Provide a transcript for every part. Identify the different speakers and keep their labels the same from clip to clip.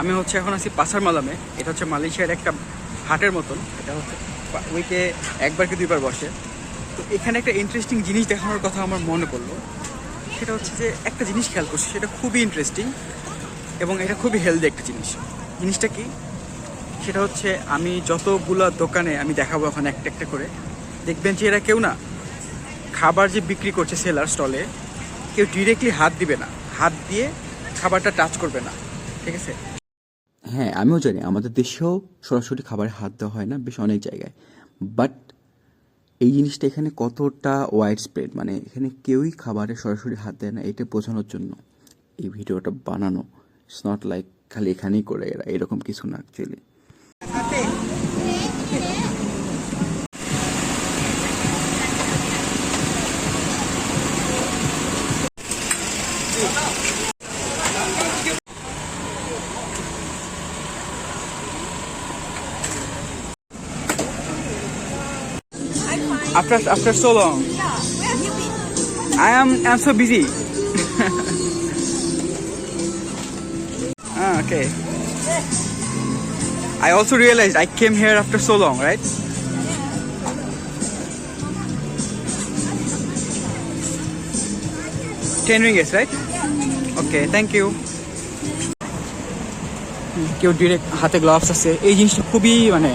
Speaker 1: আমি হচ্ছে এখন আছি পাসার মালামে। এটা হচ্ছে মালয়েশিয়ার একটা হাটের মতন। এটা হচ্ছে উইকে একবার কি দুইবার বসে। তো এখানে একটা ইন্টারেস্টিং জিনিস দেখানোর কথা আমার মনে পড়ল। সেটা হচ্ছে যে একটা জিনিস খেয়াল করছি, সেটা খুবই ইন্টারেস্টিং এবং এটা খুবই হেলদি একটা জিনিস। জিনিসটা কি? সেটা হচ্ছে আমি যতগুলো দোকানে আমি দেখাবো এখন একটা একটা করে, দেখবেন যে এরা কেউ না খাবার যে বিক্রি করছে সেলার স্টলে কেউ ডিরেক্টলি হাত দিবে না। হাত দিয়ে খাবারটা টাচ করবে না। ঠিক আছে?
Speaker 2: হ্যাঁ আমিও জানি। আমাদের দেশেও সরাসরি খাবারে হাত দেওয়া হয় না বেশ অনেক জায়গায়। বাট এই জিনিসটা এখানে কতটা ওয়াইড স্প্রেড মানে এখানে কেউই খাবারে সরাসরি হাত দেয় না, এটা বোঝানোর জন্য। এই ভিডিওটা বানানো ইটস নট লাইক খালি এখানেই করে এরা, এরকম কিছু না actually
Speaker 1: After after so long, I am am so busy. ah, okay. I also realized I came here after so long, right? Ten ringgits, right? Okay, thank you. কেউ direct হাতে gloves আছে এই জিনিসটা খুবই মানে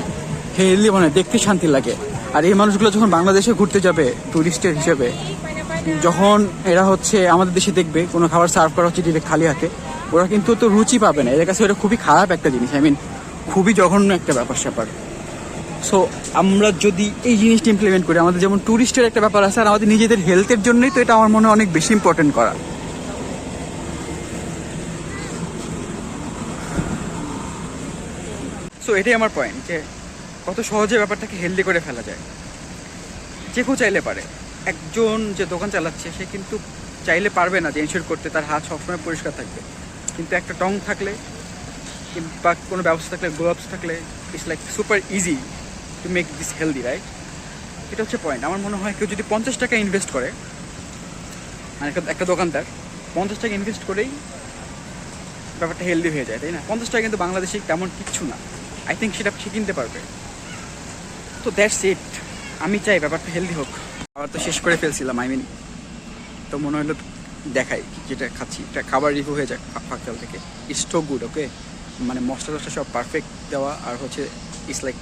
Speaker 1: হেলদি মানে দেখতে শান্তি লাগে আর এই মানুষগুলো যখন বাংলাদেশে ঘুরতে যাবে টুরিস্টের হিসেবে, যখন এরা হচ্ছে আমাদের দেশে দেখবে, কোনো খাবার সার্ভ করা হচ্ছে ডিরেক্ট খালি হাতে, ওরা কিন্তু তো রুচি পাবে না। এদের কাছে ওটা খুবই খারাপ একটা জিনিস। আই মিন খুবই জঘন্য একটা ব্যাপার, স্যাপার। সো আমরা যদি এই জিনিসটা ইমপ্লিমেন্ট করি, আমাদের যেমন ট্যুরিস্টের একটা ব্যাপার আছে, আর আমাদের নিজেদের হেলথের জন্যই তো এটা আমার মনে হয় অনেক বেশি ইম্পর্টেন্ট করা। সো এটাই আমার পয়েন্ট যে কত সহজে ব্যাপারটাকে হেলদি করে ফেলা যায়। যে কেউ চাইলে পারে। একজন যে দোকান চালাচ্ছে, সে কিন্তু চাইলে পারবে না যে এনশিওর করতে, তার হাত সবসময় পরিষ্কার থাকবে। কিন্তু একটা টং থাকলে কিংবা কোনো ব্যবস্থা থাকলে গ্লোভস থাকলে it's like super easy to make this healthy right এটা হচ্ছে পয়েন্ট আমার মনে হয় কেউ যদি পঞ্চাশ টাকা ইনভেস্ট করে মানে একটা একটা দোকানদার, পঞ্চাশ টাকা ইনভেস্ট করেই ব্যাপারটা হেলদি হয়ে যায়, তাই না? পঞ্চাশ টাকা কিন্তু বাংলাদেশে তেমন কিচ্ছু না। আই থিঙ্ক সেটা সে কিনতে পারবে। তো দ্যাটস ইট আমি চাই ব্যাপারটা হেলদি হোক। আবার তো শেষ করে ফেলছিলাম আই মিন তো মনে হলো দেখাই যেটা খাচ্ছি। এটা খাবার রিভিউ হয়ে যাক ফাঁকতাল থেকে। তো গুড ওকে মানে মশলা টশলা সব পারফেক্ট দেওয়া আর হচ্ছে it's like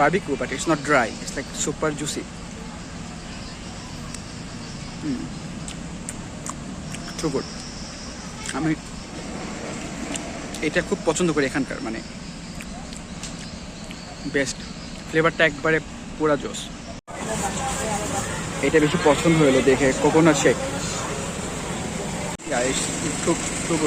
Speaker 1: barbecue but it's not dry it's like super juicy too good আমি এটা খুব পছন্দ করি এখানকার মানে বেস্ট ফ্লেভারটা একবারে পুরা জোস এটা বেশি পছন্দ হলো দেখে কোকোনাট শেক খুব খুব